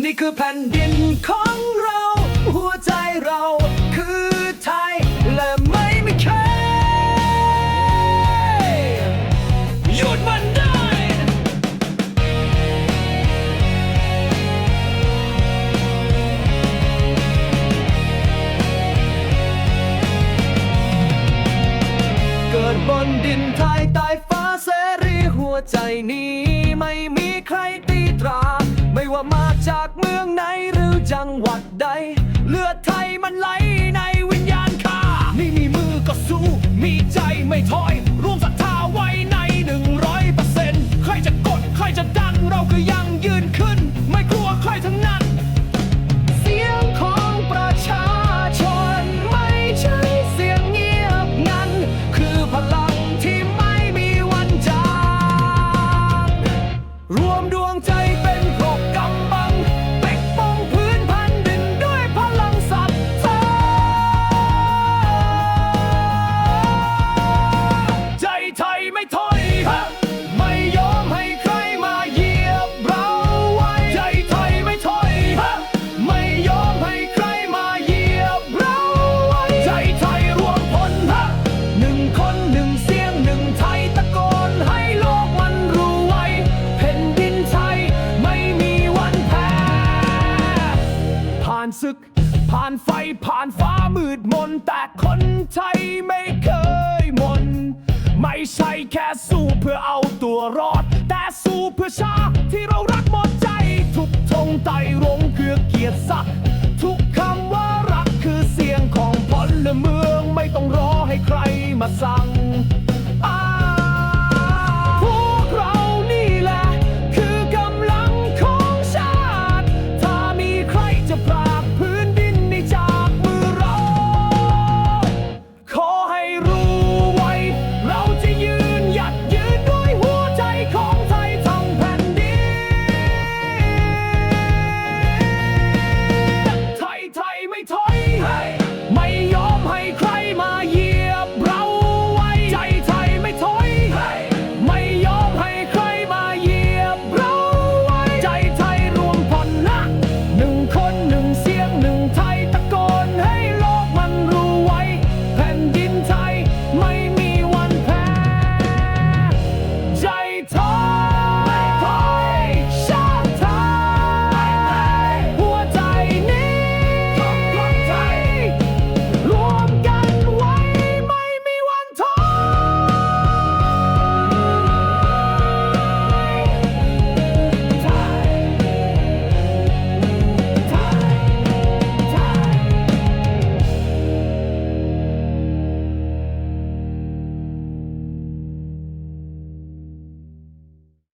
นี่คือแผ่นดินของเรา หัวใจเราคือไทย และไม่มีใครหยุดมันได้ เกิดบนดินไทยใต้ฟ้าเสรีหัวใจนี้ไม่มีใครตีตราไม่ว่ามา จากเมืองไหนหรือจังหวัดใด เลือดไทยมันไหลใน ศึก ผ่านไฟผ่านฟ้ามืดมน แต่คนไทยไม่เคยมน ไม่ใช่แค่สู้เพื่อเอาตัวรอด แต่สู้เพื่อชาติที่เรารักหมดใจ ทุกธงไต่รงเพื่อเกียรติศักดิ์ทุกคำว่ารักคือเสียงของพลเมืองไม่ต้องรอให้ใครมาสั่ง